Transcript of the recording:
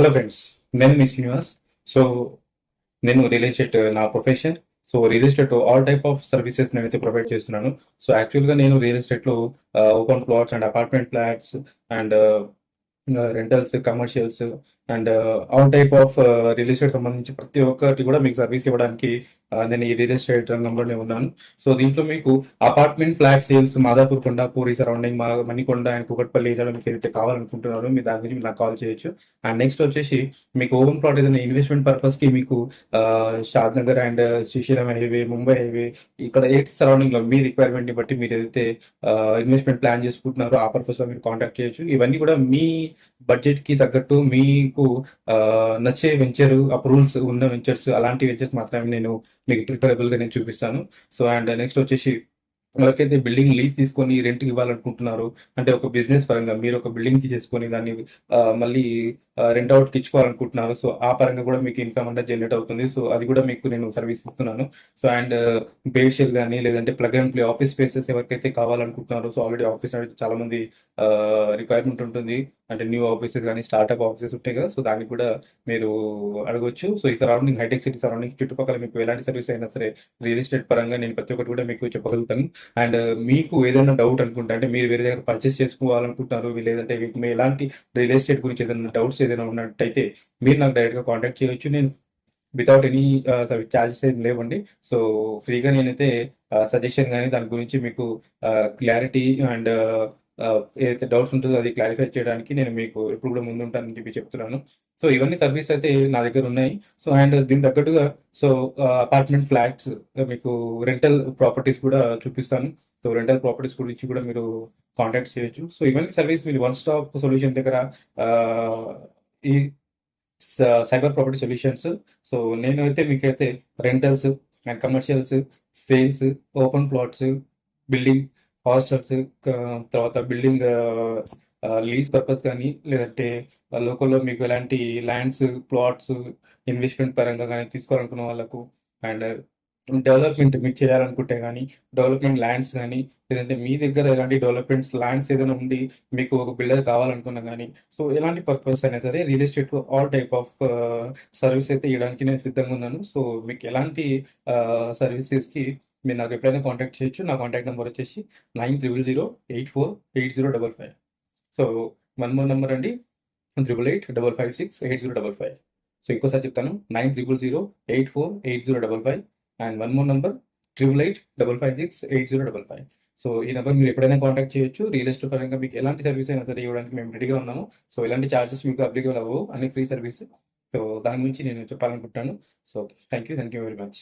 Hello friends నేను మీ Srinivas. So నేను రియల్ ఎస్టేట్ uh, నా profession so real estate all type of services నేనైతే ప్రొవైడ్ చేస్తున్నాను. సో యాక్చువల్గా నేను రియల్ ఎస్టేట్లో open plots and apartment flats and rentals commercials and all type of real estate సంబంధించి ప్రతి ఒక్కటి కూడా మీకు సర్వీస్ ఇవ్వడానికి నేను ఈ రియల్ ఎస్టేట్ రంగంలోనే ఉన్నాను. సో దీంట్లో మీకు అపార్ట్మెంట్ ఫ్లాట్ సేల్స్ మాదాపూర్ కొండ పూరి సరౌండింగ్ మా మణికొండ అండ్ కుకట్పల్లి ఏరియాలో మీకు ఏదైతే కావాలనుకుంటున్నారో మీ దాని గురించి నాకు కాల్ చేయొచ్చు. అండ్ నెక్స్ట్ వచ్చేసి మీకు ఓపెన్ ప్లాట్ ఏదైనా ఇన్వెస్ట్మెంట్ పర్పస్కి మీకు Shadnagar and uh, Srisailam highway Mumbai highway ఇక్కడ ఏ సరౌండింగ్లో మీ రిక్వైర్మెంట్ని బట్టి మీరు ఏదైతే ఇన్వెస్ట్మెంట్ ప్లాన్ చేసుకుంటున్నారో ఆ పర్పస్లో మీరు కాంటాక్ట్ చేయొచ్చు. ఇవన్నీ కూడా మీ బడ్జెట్కి తగ్గట్టు మీకు ఆ, నచ్చే వెంచర్ అప్రూవల్స్ ఉన్న వెంచర్స్ అలాంటి వెంచర్స్ మాత్రమే నేను మీకు ప్రిఫరబుల్గా నేను చూపిస్తాను. సో అండ్ నెక్స్ట్ వచ్చేసి ఎవరికైతే బిల్డింగ్ లీజ్ తీసుకొని రెంట్ ఇవ్వాలనుకుంటున్నారు అంటే ఒక బిజినెస్ పరంగా మీరు ఒక బిల్డింగ్ తీసేసుకొని దాన్ని మళ్ళీ రెంట్ అవుట్ ఇచ్చుకోవాలనుకుంటున్నారు సో ఆ పరంగా కూడా మీకు ఇన్కమ్ అంటే జనరేట్ అవుతుంది. సో అది కూడా మీకు నేను సర్వీస్ ఇస్తున్నాను. సో అండ్ బేషియల్ కానీ లేదంటే plug and play office spaces ఎవరికైతే కావాలనుకుంటున్నారో సో ఆల్రెడీ ఆఫీస్ అనేది చాలా మంది రిక్వైర్మెంట్ ఉంటుంది. అంటే న్యూ ఆఫీసెస్ కానీ స్టార్ట్అప్ ఆఫీసెస్ ఉంటాయి కదా సో దానికి కూడా మీరు అడగొచ్చు. సో ఈ సరౌండింగ్ హైటెక్ సిటీ సరౌండింగ్ చుట్టుపక్కల మీకు ఎలాంటి సర్వీస్ అయినా సరే రియల్ ఎస్టేట్ పరంగా నేను ప్రతి ఒక్కటి కూడా మీకు చెప్పగలుగుతాను. అండ్ మీకు ఏదైనా డౌట్ అనుకుంటే అంటే మీరు వేరే దగ్గర పర్చేస్ చేసుకోవాలనుకుంటున్నారు లేదంటే మీ ఎలాంటి రియల్ ఎస్టేట్ గురించి ఏదైనా డౌట్స్ ఏదైనా ఉన్నట్టయితే మీరు నాకు డైరెక్ట్గా కాంటాక్ట్ చేయొచ్చు. నేను వితౌట్ ఎనీ ఛార్జెస్ ఏం లేవండి. సో ఫ్రీగా నేనైతే uh, సజెషన్ కానీ దాని గురించి మీకు uh, క్లారిటీ అండ్ uh, ఏదైతే డౌట్స్ ఉంటుందో అది క్లారిఫై చేయడానికి నేను మీకు ఎప్పుడు కూడా ముందు ఉంటానని చెప్పి చెప్తున్నాను. సో ఇవన్నీ సర్వీస్ అయితే నా దగ్గర ఉన్నాయి. సో అండ్ దీని తగ్గట్టుగా సో అపార్ట్మెంట్ ఫ్లాట్స్ మీకు రెంటల్ ప్రాపర్టీస్ కూడా చూపిస్తాను. సో రెంటల్ ప్రాపర్టీస్ గురించి కూడా మీరు కాంటాక్ట్ చేయొచ్చు. సో ఇవన్నీ సర్వీస్ మీరు వన్ స్టాప్ సొల్యూషన్ దగ్గర ఈ సైబర్ ప్రాపర్టీ సొల్యూషన్స్ సో నేను అయితే మీకైతే rentals and commercials sales open plots building hostels తర్వాత బిల్డింగ్ లీజ్ పర్పస్ కానీ లేదంటే లోకల్లో మీకు ఎలాంటి ల్యాండ్స్ ప్లాట్స్ ఇన్వెస్ట్మెంట్ పరంగా కానీ తీసుకోవాలనుకున్న వాళ్ళకు అండ్ డెవలప్మెంట్ మీరు చేయాలనుకుంటే కానీ డెవలప్మెంట్ ల్యాండ్స్ కానీ లేదంటే మీ దగ్గర ఎలాంటి డెవలప్మెంట్స్ ల్యాండ్స్ ఏదైనా ఉండి మీకు ఒక బిల్డర్ కావాలనుకున్నా కానీ సో ఎలాంటి పర్పస్ అయినా సరే real estate all type of service అయితే ఇవ్వడానికి నేను సిద్ధంగా ఉన్నాను. సో మీకు ఎలాంటి సర్వీసెస్కి మీరు నాకు ఎప్పుడైనా కాంటాక్ట్ చేయొచ్చు. నా కాంటాక్ట్ నెంబర్ వచ్చేసి nine triple zero eight four eight zero double five so one more number అండి. Triple eight double five six eight zero double five so ఇంకోసారి చెప్తాను. Nine triple zero eight four eight zero double five and one more number triple eight double five six eight zero double five so ఈ number మీరు ఎప్పుడైనా contact చేయొచ్చు. Real estate పరంగా మీకు ఎలాంటి service అయినా సరే ఇవ్వడానికి మేము రెడీగా ఉన్నాము. సో ఎలాంటి ఛార్జెస్ మీకు అప్లికబుల్ అవ్వవు. అన్ని ఫ్రీ సర్వీస్ సో దాని గురించి నేను చెప్పాలనుకుంటున్నాను. So thank you thank you very much